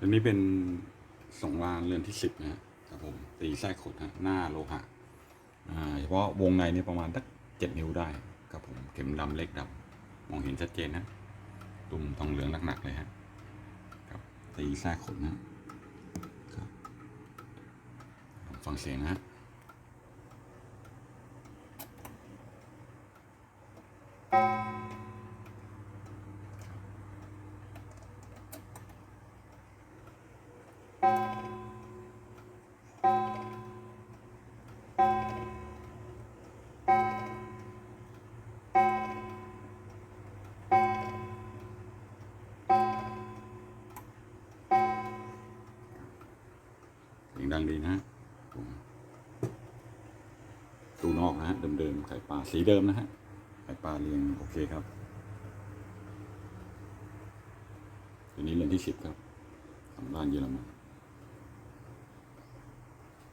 อันนี้เป็นสองลานเรือนที่สิบนะครับผมตีไส้ขดฮะหน้าโลหะเฉพาะวงในนี่ประมาณสักเจ็ดนิ้วได้ครับผมเข็มดำเล็กดำมองเห็นชัดเจนนะตุ่มทองเหลืองหนักๆเลยฮะครับตีไส้ขดนะครับฟังเสียงนะฮะ งดังดีนะตูนอกนะฮะเดิมๆไข่ปลาสีเดิมนะฮะไข่ปลาเรียงโอเคครับตัวนี้เรือนที่สิบครับสำรานเยอรมัน